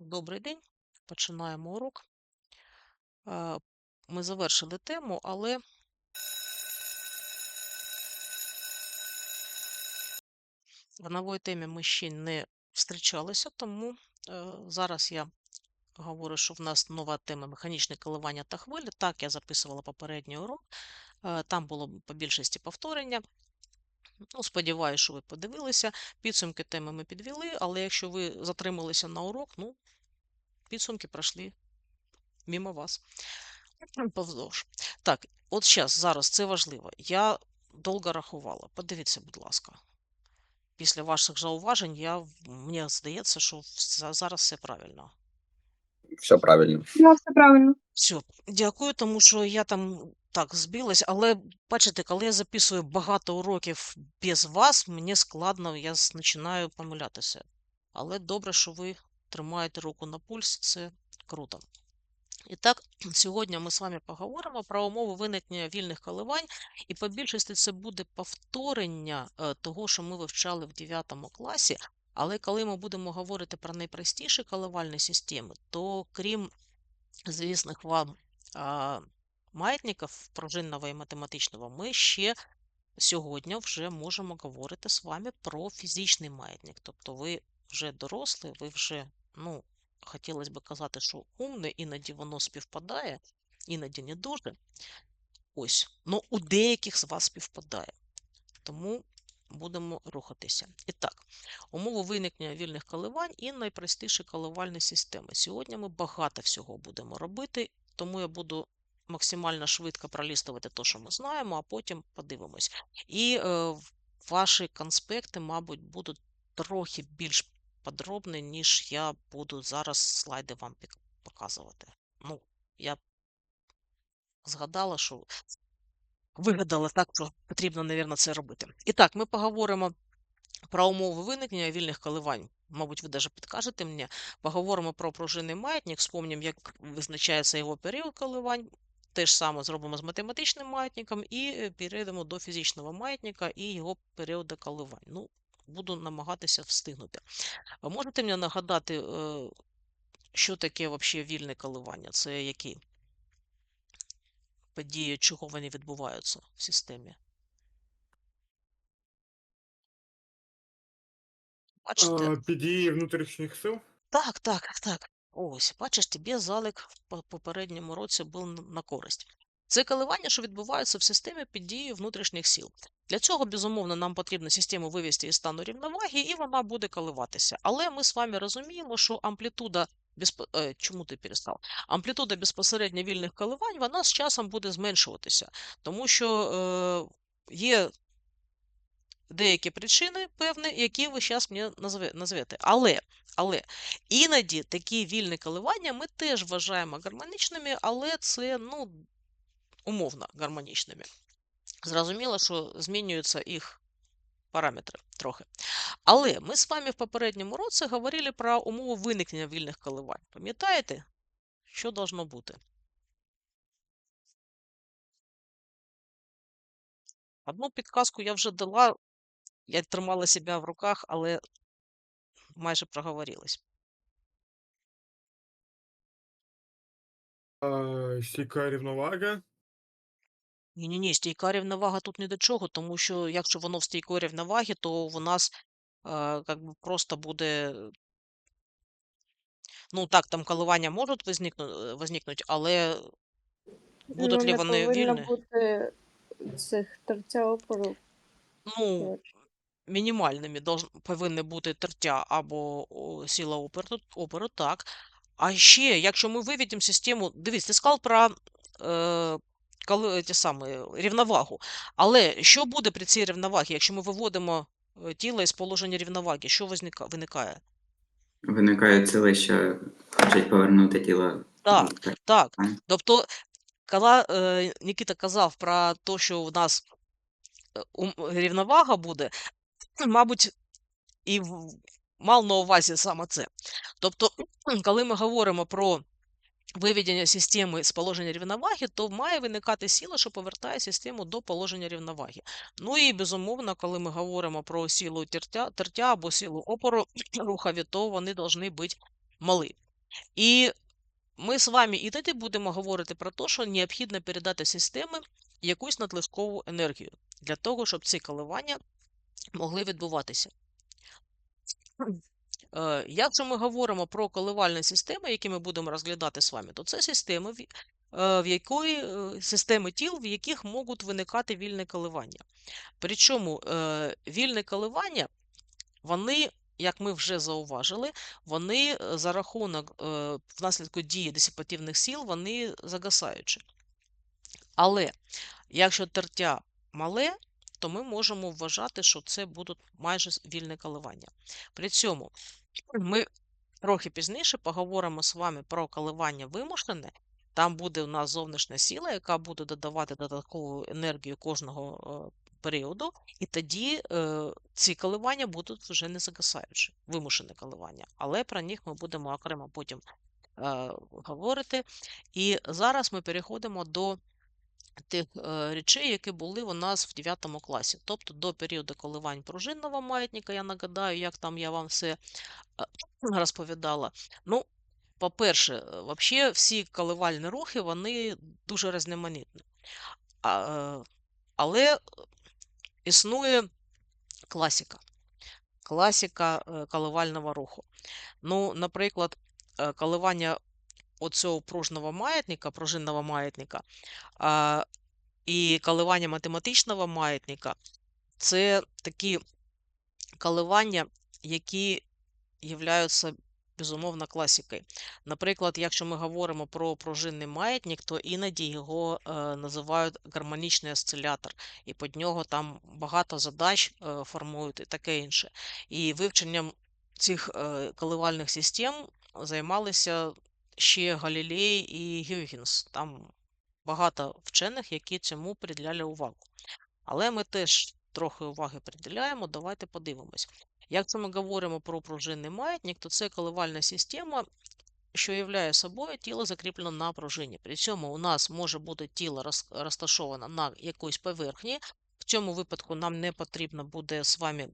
Добрий день. Починаємо урок. Е, Ми завершили тему, але в новій темі ми ще не зустрічалися, тому е, зараз я говорю, що в нас нова тема механічне коливання та хвилі. Так, я записувала попередній урок. Е, Там було по більшості повторення. Ну, сподіваюся, що ви подивилися. Підсумки теми ми підвели, але якщо ви затрималися на урок, ну, підсумки пройшли мимо вас. Повздовж. Так, от зараз, зараз це важливо. Я довго рахувала. Подивіться, будь ласка. Після ваших зауважень я, мені здається, що зараз все правильно. Все правильно. Да, все правильно. Все, дякую, тому що я там так збилась, але бачите, коли я записую багато уроків без вас, мені складно, я починаю помилятися. Але добре, що ви тримаєте руку на пульс, це круто. І так, сьогодні ми з вами поговоримо про умови виникнення вільних коливань, і по більшості це буде повторення е, того, що ми вивчали в 9 класі. Але коли ми будемо говорити про найпростіші коливальні системи, то крім звісних вам маятників пружинного і математичного, ми ще сьогодні вже можемо говорити з вами про фізичний маятник. Тобто ви вже дорослі, ви вже, ну, хотілося б казати, що умний, іноді воно співпадає, іноді не дуже. Ось, ну у деяких з вас співпадає. Тому будемо рухатися. І так, умови виникнення вільних коливань і найпростіші коливальні системи. Сьогодні ми багато всього будемо робити, тому я буду максимально швидко пролістувати те, що ми знаємо, а потім подивимось. І е, ваші конспекти, мабуть, будуть трохи більш подробні, ніж я буду зараз слайди вам показувати. Ну, я згадала, що вигадала так, що потрібно, мабуть, це робити. І так, ми поговоримо про умови виникнення вільних коливань. Мабуть, ви навіть підкажете мені. Поговоримо про пружинний маятник, спомнім, як визначається його період коливань. Те ж саме зробимо з математичним маятником і е, перейдемо до фізичного маятника і його періоду коливань. Ну, буду намагатися встигнути. Ви можете мені нагадати, е, що таке взагалі вільне коливання? Це які події, чого вони відбуваються в системі? Бачите? А, внутрішніх сил? Так, так, так. Ось, бачиш, тобі залик в попередньому році був на користь. Це коливання, що відбувається в системі під дією внутрішніх сил. Для цього, безумовно, нам потрібно систему вивести із стану рівноваги, і вона буде коливатися. Але ми з вами розуміємо, що амплітуда безпо... е, чому ти перестав? Амплітуда безпосередньо вільних коливань, вона з часом буде зменшуватися, тому що е, є деякі причини певні, які ви зараз мені назвете. Але, але іноді такі вільні коливання ми теж вважаємо гармонічними, але це ну, умовно гармонічними. Зрозуміло, що змінюються їх параметри трохи. Але ми з вами в попередньому році говорили про умови виникнення вільних коливань. Пам'ятаєте, що должно бути? Одну підказку я вже дала, я тримала себе в руках, але майже проговорилась. А, Стійка рівновага. Ні-ні-ні, стійка рівновага тут ні до чого, тому що якщо воно в стійкої рівновагі, то у нас е, как би просто буде. Ну так, там коливання можуть возникнути, возникнути, але будуть ну, ли не вони повинно вільні? бути цих терця опору. Ну, коротше. Мінімальними повинні бути тертя або о, сила опору, опору, так. А ще, якщо ми виведемо систему, дивись, ти сказав про е, коли, ті самі, рівновагу. Але що буде при цій рівновагі, якщо ми виводимо е, тіло із положення рівноваги, що виникає? Виникає сили, що хочуть повернути тіло. Так, так. Тобто, коли е, Нікіта казав про те, що у нас рівновага буде, мабуть, і мав на увазі саме це. Тобто, коли ми говоримо про виведення системи з положення рівноваги, то має виникати сила, що повертає систему до положення рівноваги. Ну і безумовно, коли ми говоримо про силу тертя, тертя або силу опору рухові, то вони повинні бути малі. І ми з вами і тоді будемо говорити про те, що необхідно передати системи якусь надлишкову енергію для того, щоб ці коливання могли відбуватися. Е, Якщо ми говоримо про коливальні системи, які ми будемо розглядати з вами, то це системи, в- е, якої е, системи тіл, в яких можуть виникати вільне коливання. Причому вільне коливання, вони, як ми вже зауважили, вони за рахунок внаслідку дії дисипативних сил, вони загасаючі. Але якщо тертя мале, то ми можемо вважати, що це будуть майже вільне коливання. При цьому ми трохи пізніше поговоримо з вами про коливання вимушене. Там буде у нас зовнішня сила, яка буде додавати додаткову енергію кожного е, періоду, і тоді е, ці коливання будуть вже не загасаючі, вимушене коливання. Але про них ми будемо окремо потім е, говорити. І зараз ми переходимо до тих е, речей, які були у нас в 9 класі, тобто до періоду коливань пружинного маятника. Я нагадаю, як там я вам все е, розповідала. Ну, по-перше, е, вообще всі коливальні рухи, вони дуже різноманітні. Але існує класика. Класика коливального руху. Ну, наприклад, коливання оцього пружного маятника, пружинного маятника, а, і коливання математичного маятника це такі коливання, які являються безумовно класикою. Наприклад, якщо ми говоримо про пружинний маятник, то іноді його е, називають гармонічний осцилятор, і під нього там багато задач е, формують і таке інше. І вивченням цих е, коливальних систем займалися ще Галілей і Гюйгенс. Там багато вчених, які цьому приділяли увагу. Але ми теж трохи уваги приділяємо. Давайте подивимось. Якщо ми говоримо про пружинний маятник, то це коливальна система, що являє собою тіло закріплено на пружині. При цьому у нас може бути тіло розташоване на якоїсь поверхні. В цьому випадку нам не потрібно буде з вами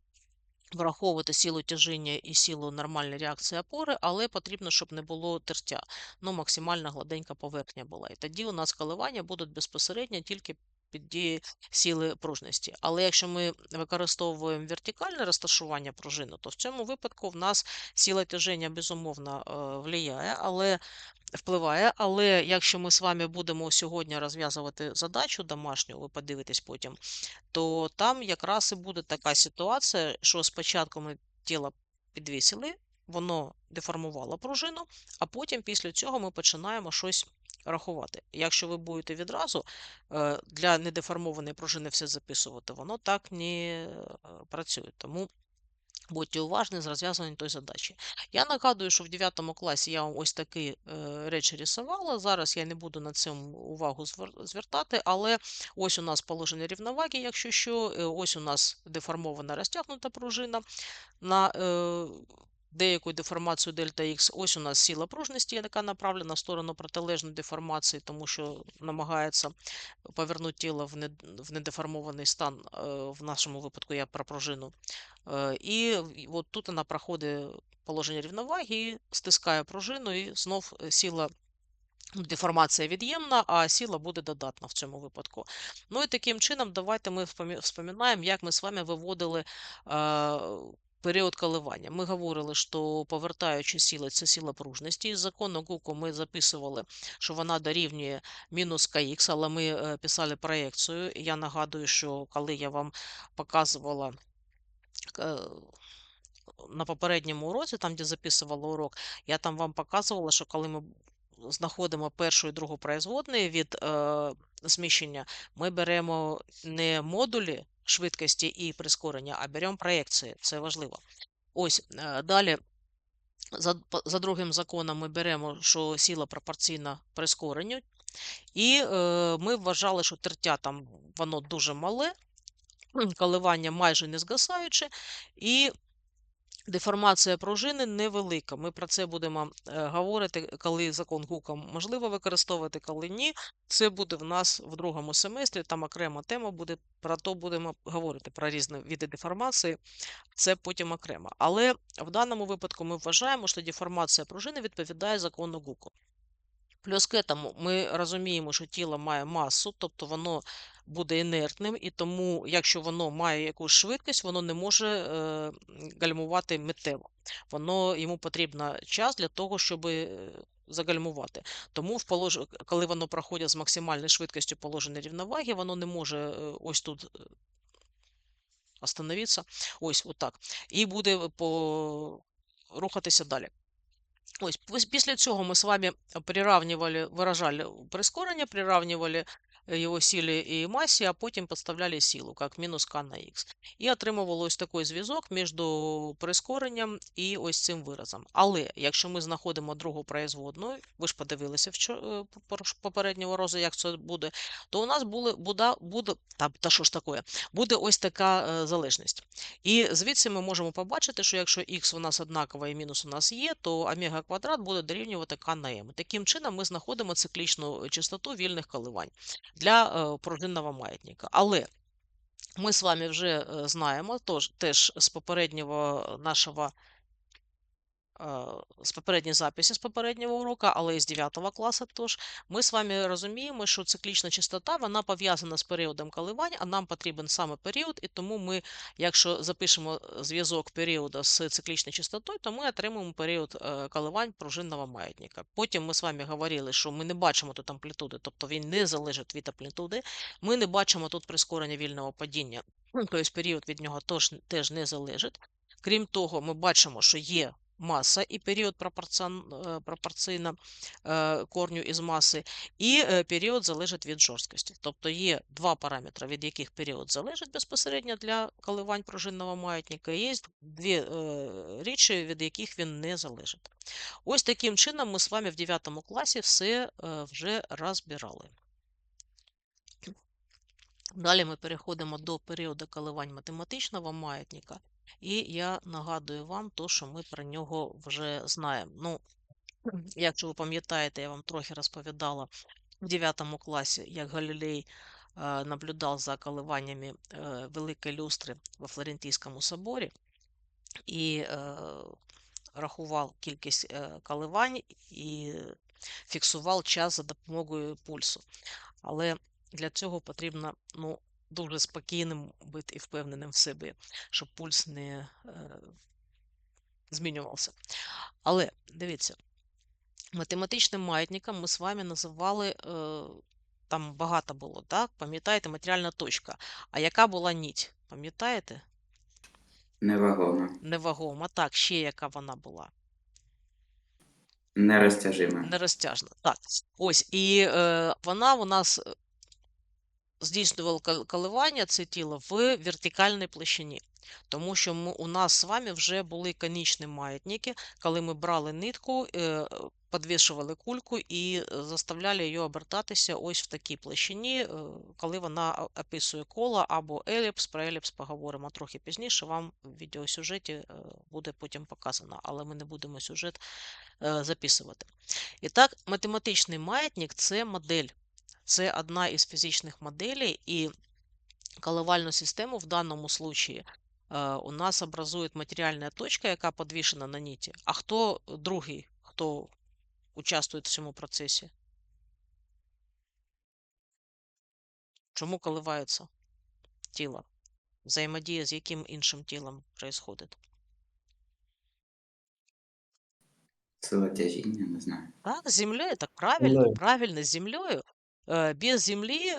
враховувати силу тяжіння і силу нормальної реакції опори, але потрібно, щоб не було тертя. Ну, максимально гладенька поверхня була. І тоді у нас коливання будуть безпосередньо тільки під дією сили пружності. Але якщо ми використовуємо вертикальне розташування пружини, то в цьому випадку в нас сила тяжіння безумовно е, влияє, але впливає. Але якщо ми з вами будемо сьогодні розв'язувати задачу домашню, ви подивитесь потім, то там якраз і буде така ситуація, що спочатку ми тіло підвісили, воно деформувало пружину, а потім після цього ми починаємо щось рахувати. Якщо ви будете відразу е, для недеформованої пружини все записувати, воно так не е, працює. Тому будьте уважні з розв'язуванням тої задачі. Я нагадую, що в 9 класі я вам ось такі е, речі рисувала. Зараз я не буду на цьому увагу звертати, але ось у нас положення рівноваги, якщо що, е, ось у нас деформована розтягнута пружина на е, деяку деформацію дельта Х. Ось у нас сила пружності, яка направлена в сторону протилежної деформації, тому що намагається повернути тіло в, недеформований стан. е, В нашому випадку я про пружину. Е, І от тут вона проходить положення рівноваги, стискає пружину, і знов е, сила. ну, Деформація від'ємна, а сила буде додатна в цьому випадку. Ну і таким чином, давайте ми вспоминаємо, як ми з вами виводили період коливання. Ми говорили, що повертаючи сила це сила пружності. Із закону Гуку ми записували, що вона дорівнює мінус kx, але ми е, писали проекцію. Я нагадую, що коли я вам показувала е, на попередньому уроці, там, де записувала урок, я там вам показувала, що коли ми знаходимо першу і другу производні від е, зміщення, ми беремо не модулі швидкості і прискорення, а беремо проекції. Це важливо. Ось е, далі. За, за другим законом ми беремо, що сила пропорційна прискоренню, і е, ми вважали, що тертя там воно дуже мале, коливання майже не згасаюче, і Деформація пружини невелика. Ми про це будемо е, говорити, коли закон Гука можливо використовувати, коли ні. Це буде в нас в другому семестрі, там окрема тема буде, про то будемо говорити про різні види деформації, це потім окремо. Але в даному випадку ми вважаємо, що деформація пружини відповідає закону Гуку. Плюс к этому ми розуміємо, що тіло має масу, тобто воно буде інертним, і тому, якщо воно має якусь швидкість, воно не може е, гальмувати миттєво. Воно йому потрібен час для того, щоб загальмувати. Тому, в полож... коли воно проходить з максимальною швидкістю положення рівноваги, воно не може е, ось тут е, остановитися, ось отак, і буде по... рухатися далі. Ось пос- після цього ми з вами приравнивали, выражали прискорення, приравнивали е, його силі і масі, а потім підставляли силу, як мінус k на x. І отримували ось такий зв'язок між прискоренням і ось цим виразом. Але якщо ми знаходимо другу производну, ви ж подивилися вчо- е, по- по- попереднього разу, як це буде, то у нас буде, буде, буде та, та що ж таке, буде ось така е, залежність. І звідси ми можемо побачити, що якщо х у нас однаково і мінус у нас є, то омега квадрат буде дорівнювати k на m. Таким чином ми знаходимо циклічну частоту вільних коливань для е, пружинного маятника. Але ми з вами вже е, знаємо, тож, теж з попереднього нашого е, з попередньої записі з попереднього уроку, але і з 9 класу тож, ми з вами розуміємо, що циклічна частота вона пов'язана з періодом коливань, а нам потрібен саме період, і тому ми, якщо запишемо зв'язок періоду з циклічною частотою, то ми отримаємо період е, коливань пружинного маятника. Потім ми з вами говорили, що ми не бачимо тут амплітуди, тобто він не залежить від амплітуди. Ми не бачимо тут прискорення вільного падіння, тобто період від нього теж не залежить. Крім того, ми бачимо, що є маса і період пропорційно е, корню із маси, і е, період залежить від жорсткості. Тобто є два параметри, від яких період залежить безпосередньо для коливань пружинного маятника, і є дві е, речі, від яких він не залежить. Ось таким чином ми з вами в 9 класі все е, вже розбирали. Далі ми переходимо до періоду коливань математичного маятника. І я нагадую вам то, що ми про нього вже знаємо. Ну, якщо ви пам'ятаєте, я вам трохи розповідала в 9 класі, як Галілей е, наблюдав за коливаннями е, великої люстри во Флорентійському соборі і е, рахував кількість коливань і фіксував час за допомогою пульсу. Але для цього потрібно ну, дуже спокійним бути і впевненим в собі, щоб пульс не е, змінювався. Але дивіться, математичним маятником ми з вами називали, е, там багато було, так? Пам'ятаєте, матеріальна точка. А яка була ніть? Пам'ятаєте? Невагома. Невагома. Так, ще яка вона була? Нерозтяжима. Нерозтяжна. Так. Ось, і е, вона у нас здійснювала коливання це тіло в вертикальній площині. Тому що ми, у нас з вами вже були конічні маятники, коли ми брали нитку, е, підвішували кульку і е, заставляли її обертатися ось в такій площині, е, коли вона описує коло або еліпс. Про еліпс поговоримо трохи пізніше. Вам в відеосюжеті буде потім показано, але ми не будемо сюжет записувати. І так, математичний маятник це модель. Це одна із фізичних моделей, і коливальну систему в даному случаї е, у нас образує матеріальна точка, яка підвішена на ніті. А хто другий, хто участвує в цьому процесі? Чому коливається тіло? Взаємодія з яким іншим тілом происходит? Сила тяжіння, не знаю. Так, с Землей, так правильно, правильно, з Землею. Е, Без Землі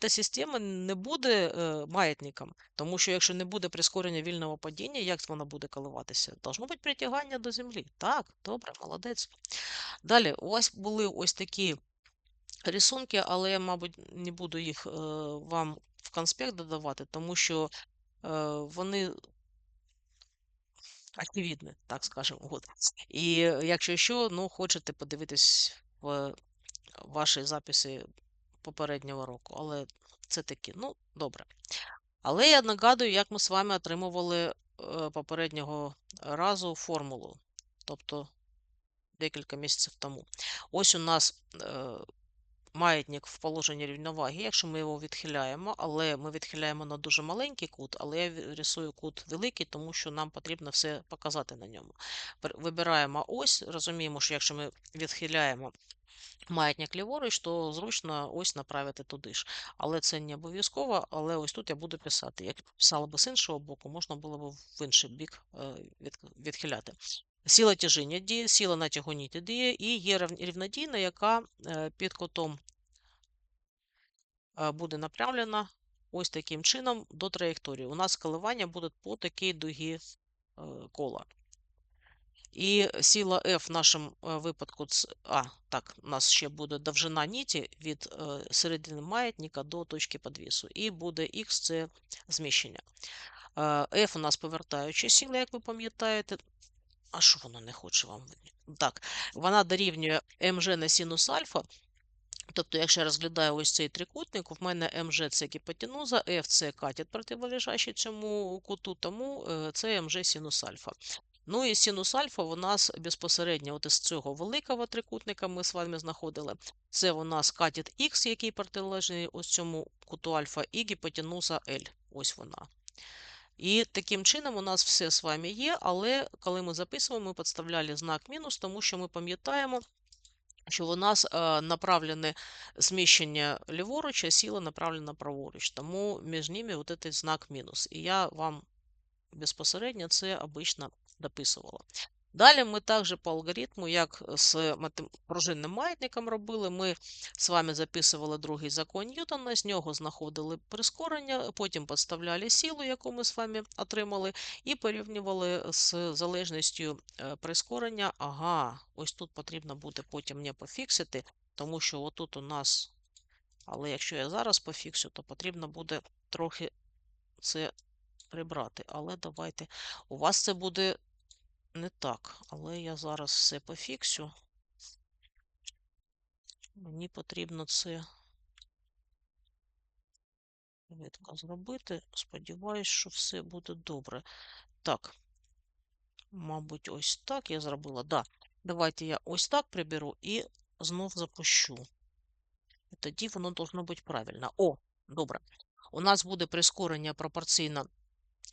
ця система не буде е, маятником, тому що якщо не буде прискорення вільного падіння, як вона буде коливатися? Должно бути притягання до Землі. Так, добре, молодець. Далі, у вас були ось такі рисунки, але я, мабуть, не буду їх е, вам в конспект додавати, тому що е, вони очевидні, так скажемо. І е, якщо що, ну, хочете подивитись в ваші записи попереднього року, але це такі, ну, добре. Але я нагадую, як ми з вами отримували е, попереднього разу формулу, тобто декілька місяців тому. Ось у нас е, маятник в положенні рівноваги. Якщо ми його відхиляємо, але ми відхиляємо на дуже маленький кут, але я рисую кут великий, тому що нам потрібно все показати на ньому. Вибираємо ось, розуміємо, що якщо ми відхиляємо маятник ліворуч, то зручно ось направити туди ж. Але це не обов'язково, але ось тут я буду писати. Як писала би з іншого боку, можна було б в інший бік е, відхиляти. Сила тяжіння діє, сила на тягоніті діє, і є рівнодійна, яка е, під кутом е, буде направлена ось таким чином до траєкторії. У нас коливання будуть по такій дугі е, кола. І сила F в нашому випадку, а, так, у нас ще буде довжина ніті від середини маятника до точки підвісу. І буде X це зміщення. F у нас повертаюча сила, як ви пам'ятаєте. А що воно не хоче вам? Так, вона дорівнює mg на синус альфа. Тобто, якщо я розглядаю ось цей трикутник, в мене mg це гіпотенуза, F це катет противолежащий цьому куту, тому е, це mg синус альфа. Ну і синус альфа у нас безпосередньо от із цього великого трикутника ми з вами знаходили. Це у нас катет Х, який протилежний ось цьому куту альфа, і гіпотенуза L. Ось вона. І таким чином у нас все з вами є, але коли ми записуємо, ми підставляли знак мінус, тому що ми пам'ятаємо, що у нас е, направлене зміщення ліворуч, а сила направлена праворуч. Тому між ними от цей знак мінус. І я вам безпосередньо це обично дописувала. Далі ми також по алгоритму, як з пружинним маятником робили, ми з вами записували другий закон Ньютона, з нього знаходили прискорення, потім підставляли силу, яку ми з вами отримали, і порівнювали з залежністю е, прискорення. Ага, ось тут потрібно буде потім мені пофіксити, тому що отут у нас, але якщо я зараз пофіксю, то потрібно буде трохи це прибрати. Але давайте. У вас це буде не так, але я зараз все пофіксю. Мені потрібно це швидко зробити. Сподіваюсь, що все буде добре. Так, мабуть, ось так я зробила. Да. Давайте я ось так приберу і знов запущу. І тоді воно должно бути правильно. О, добре. У нас буде прискорення пропорційно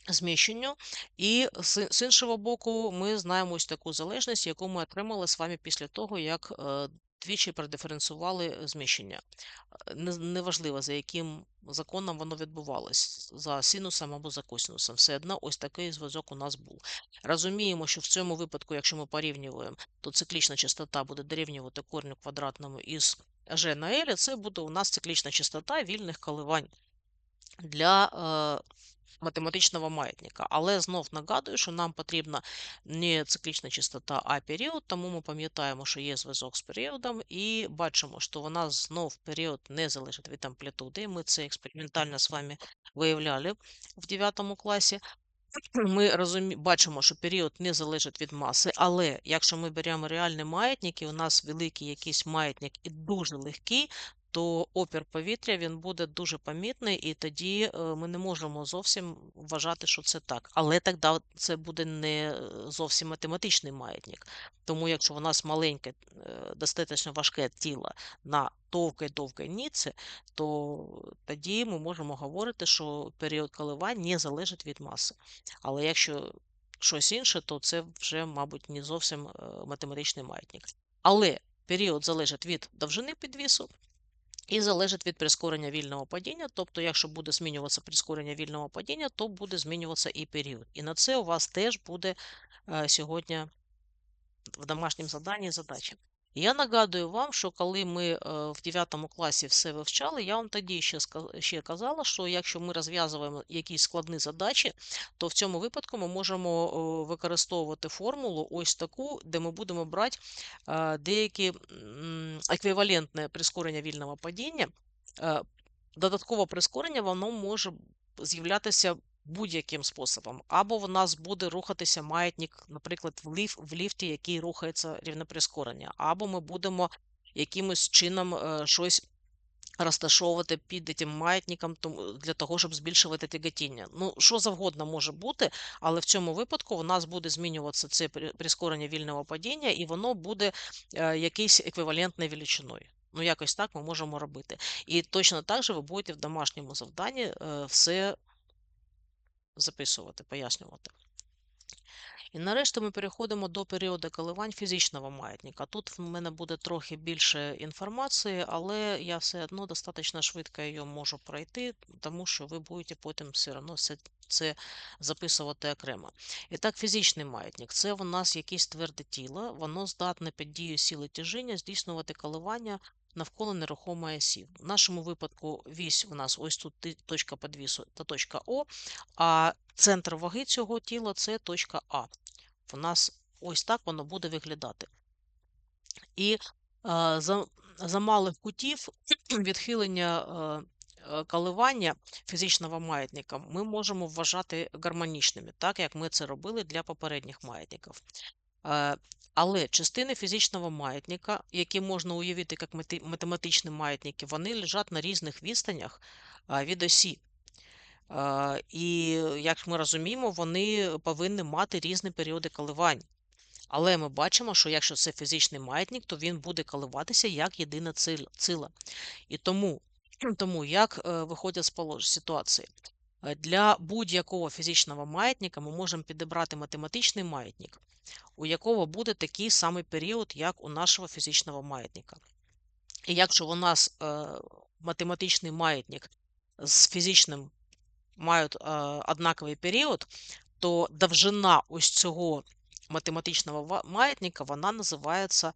зміщенню, і з, іншого боку, ми знаємо ось таку залежність, яку ми отримали з вами після того, як е, двічі продиференціювали зміщення. Е, не- Неважливо, за яким законом воно відбувалось, за синусом або за косинусом. Все одно ось такий зв'язок у нас був. Розуміємо, що в цьому випадку, якщо ми порівнюємо, то циклічна частота буде дорівнювати корню квадратному із G на L, це буде у нас циклічна частота вільних коливань для е, математичного маятника. Але знов нагадую, що нам потрібна не циклічна частота, а період, тому ми пам'ятаємо, що є зв'язок з періодом, і бачимо, що нас знов період не залежить від амплітуди. Ми це експериментально з вами виявляли в 9 класі. Ми розумі... бачимо, що період не залежить від маси, але якщо ми беремо реальні маятники, у нас великий якийсь маятник і дуже легкий, то опір повітря він буде дуже помітний, і тоді е, ми не можемо зовсім вважати, що це так. Але тоді це буде не е, зовсім математичний маятник. Тому якщо у нас маленьке, е, достатньо важке тіло на довгій-довгій ніці, то тоді ми можемо говорити, що період коливань не залежить від маси. Але якщо щось інше, то це вже, мабуть, не зовсім математичний маятник. Але період залежить від довжини підвісу і залежить від прискорення вільного падіння. Тобто, якщо буде змінюватися прискорення вільного падіння, то буде змінюватися і період. І на це у вас теж буде е, сьогодні в домашньому заданні задача. Я нагадую вам, що коли ми е, в 9 класі все вивчали, я вам тоді ще, казала, що якщо ми розв'язуємо якісь складні задачі, то в цьому випадку ми можемо використовувати формулу ось таку, де ми будемо брати е, деякі еквівалентне прискорення вільного падіння. Е, Додаткове прискорення воно може з'являтися будь-яким способом. Або в нас буде рухатися маятник, наприклад, в, ліф, в ліфті, який рухається рівне прискорення, або ми будемо якимось чином е, щось розташовувати під тим маятником для того, щоб збільшувати тяготіння. Ну, що завгодно може бути, але в цьому випадку у нас буде змінюватися це при- прискорення вільного падіння, і воно буде е, якийсь еквівалентною величиною. Ну, якось так ми можемо робити. І точно так же ви будете в домашньому завданні е, все записувати, пояснювати. І нарешті ми переходимо до періоду коливань фізичного маятника. Тут в мене буде трохи більше інформації, але я все одно достатньо швидко її можу пройти, тому що ви будете потім все одно все це записувати окремо. І так, фізичний маятник це в нас якесь тверде тіло, воно здатне під дією сили тяжіння здійснювати коливання навколо нерухомої осі. В нашому випадку вісь у нас ось тут точка підвісу та точка О, а центр ваги цього тіла це точка А. У нас ось так воно буде виглядати. І е, за, за малих кутів відхилення е, е, коливання фізичного маятника ми можемо вважати гармонічними, так як ми це робили для попередніх маятників. Е, Але частини фізичного маятника, які можна уявити як математичні маятники, вони лежать на різних відстанях е, від осі. Е, І, як ми розуміємо, вони повинні мати різні періоди коливань. Але ми бачимо, що якщо це фізичний маятник, то він буде коливатися як єдина цила. І тому, тому як виходять з ситуації? Для будь-якого фізичного маятника ми можемо підібрати математичний маятник, у якого буде такий самий період, як у нашого фізичного маятника. І якщо у нас е, математичний маятник з фізичним мають е, однаковий період, то довжина ось цього математичного маятника вона називається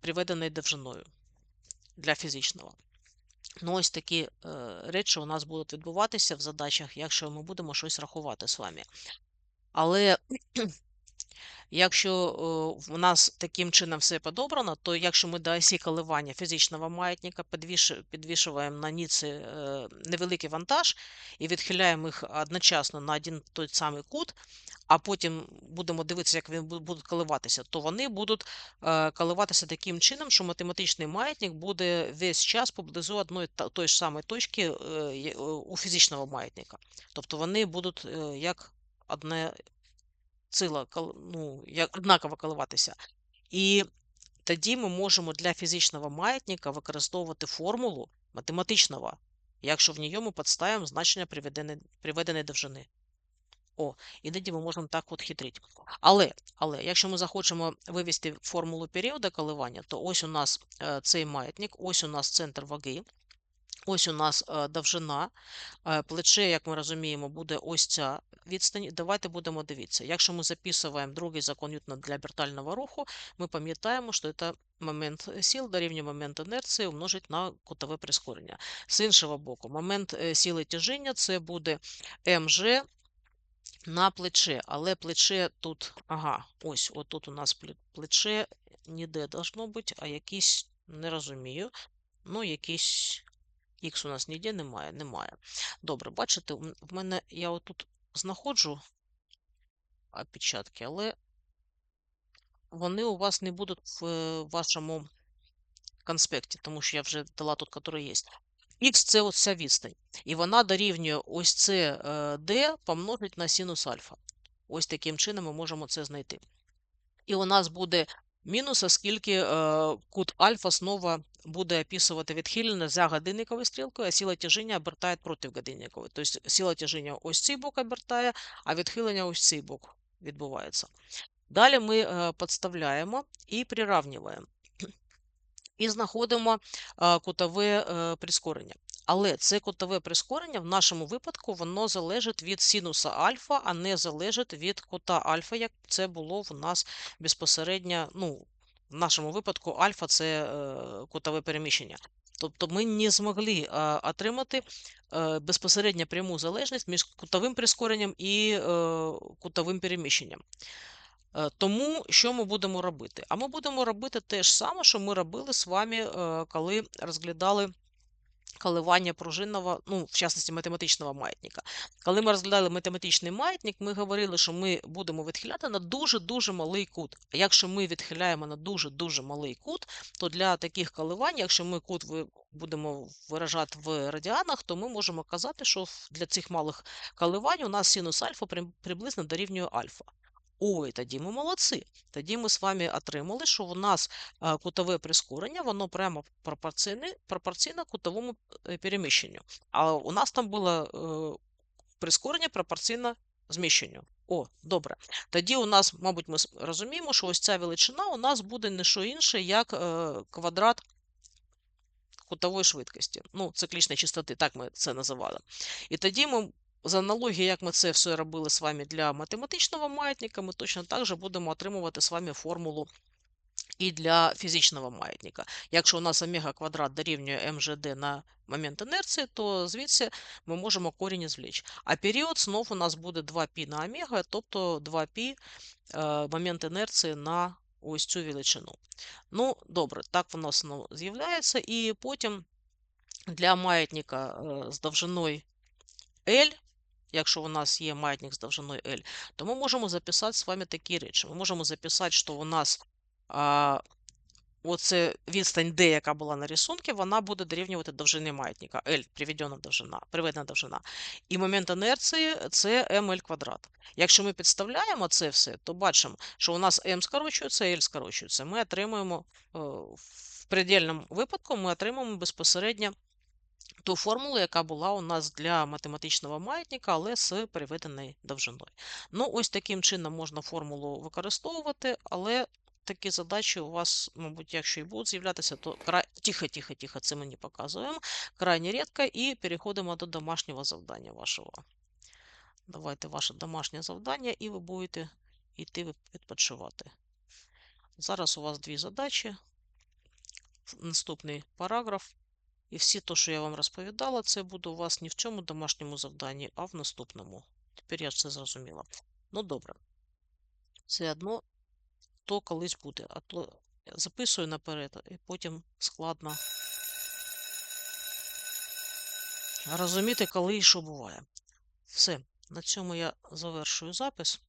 приведеною довжиною для фізичного. Ну, ось такі е, речі у нас будуть відбуватися в задачах, якщо ми будемо щось рахувати з вами. Але якщо е, в нас таким чином все подобрано, то якщо ми до осі коливання фізичного маятника підвіш- підвішуємо на ніці е, невеликий вантаж і відхиляємо їх одночасно на один той самий кут, а потім будемо дивитися, як вони бу- будуть коливатися, то вони будуть е, коливатися таким чином, що математичний маятник буде весь час поблизу одної та тої ж самої точки е, у фізичного маятника. Тобто вони будуть як одне кол- ну, однаково коливатися. І тоді ми можемо для фізичного маятника використовувати формулу математичного, якщо в ми підставимо значення приведеної, приведеної довжини. О, іноді ми можемо так от хитрити. Але, але якщо ми захочемо вивести формулу періоду коливання, то ось у нас е, цей маятник, ось у нас центр ваги, ось у нас е, довжина, е, плече, як ми розуміємо, буде ось ця відстань. Давайте будемо дивитися. Якщо ми записуємо другий закон Ньютона для обертального руху, ми пам'ятаємо, що це момент сил дорівнює момент інерції умножить на кутове прискорення. З іншого боку, момент е, сили тяжіння це буде МЖ на плече, але плече тут, ага, ось, отут у нас плече ніде должно бути, а якийсь, не розумію, ну, якийсь Х у нас ніде немає, немає. Добре, бачите, в мене, я отут знаходжу опечатки, але вони у вас не будуть в е, вашому конспекті, тому що я вже дала тут, який є. Х це ось ця відстань. І вона дорівнює ось це е, d помножить на синус альфа. Ось таким чином ми можемо це знайти. І у нас буде мінус, оскільки е, кут альфа знову буде описувати відхилення за годинниковою стрілкою, а сила тяжіння обертає проти годинникової. Тобто сила тяжіння ось цей бок обертає, а відхилення ось цей бок відбувається. Далі ми е, підставляємо і приравнюємо. І знаходимо е, кутове прискорення. Але це кутове прискорення в нашому випадку воно залежить від синуса альфа, а не залежить від кута альфа, як це було в нас безпосередньо. Ну, в нашому випадку альфа це е, кутове переміщення. Тобто ми не змогли отримати е, безпосередньо пряму залежність між кутовим прискоренням і е, кутовим переміщенням. Тому що ми будемо робити? А ми будемо робити те ж саме, що ми робили з вами, коли розглядали коливання пружинного, ну, в частності математичного маятника. Коли ми розглядали математичний маятник, ми говорили, що ми будемо відхиляти на дуже-дуже малий кут. А якщо ми відхиляємо на дуже-дуже малий кут, то для таких коливань, якщо ми кут будемо виражати в радіанах, то ми можемо казати, що для цих малих коливань у нас синус альфа приблизно дорівнює альфа. Ой, тоді ми молодці. Тоді ми з вами отримали, що у нас е, кутове прискорення, воно прямо пропорційне, пропорційно кутовому е, переміщенню. А у нас там було е, прискорення пропорційно зміщенню. О, добре. Тоді у нас, мабуть, ми розуміємо, що ось ця величина у нас буде не що інше, як квадрат кутової швидкості. Ну, циклічної чистоти, так ми це називали. І тоді ми, за аналогією, як ми це все робили з вами для математичного маятника, ми точно так же будемо отримувати з вами формулу і для фізичного маятника. Якщо у нас омега квадрат дорівнює МЖД на момент інерції, то звідси ми можемо корінь извлечь. А період знов у нас буде 2π на омега, тобто 2π е, момент інерції на ось цю величину. Ну, добре, так воно знову з'являється. І потім для маятника е, з довжиною L, якщо у нас є маятник з довжиною L, то ми можемо записати з вами такі речі. Ми можемо записати, що у нас а, оце відстань D, яка була на рисунку, вона буде дорівнювати довжині маятника. L, приведена довжина, приведена довжина. І момент інерції це ml квадрат. Якщо ми підставляємо це все, то бачимо, що у нас m скорочується, L скорочується. Ми отримуємо е, в предельному випадку, ми отримуємо безпосередньо ту формулу, яка була у нас для математичного маятника, але з переведеною довжиною. Ну, ось таким чином можна формулу використовувати, але такі задачі у вас, мабуть, якщо і будуть з'являтися, то тихо, тихо, тихо, це ми не показуємо. Крайне рідко і переходимо до домашнього завдання вашого. Давайте ваше домашнє завдання, і ви будете йти відпочивати. Зараз у вас дві задачі. Наступний параграф. І всі то, що я вам розповідала, це буде у вас не в цьому домашньому завданні, а в наступному. Тепер я це зрозуміла. Ну, добре. Це одно, то колись буде, а то записую наперед, і потім складно розуміти, коли і що буває. Все, на цьому я завершую запис.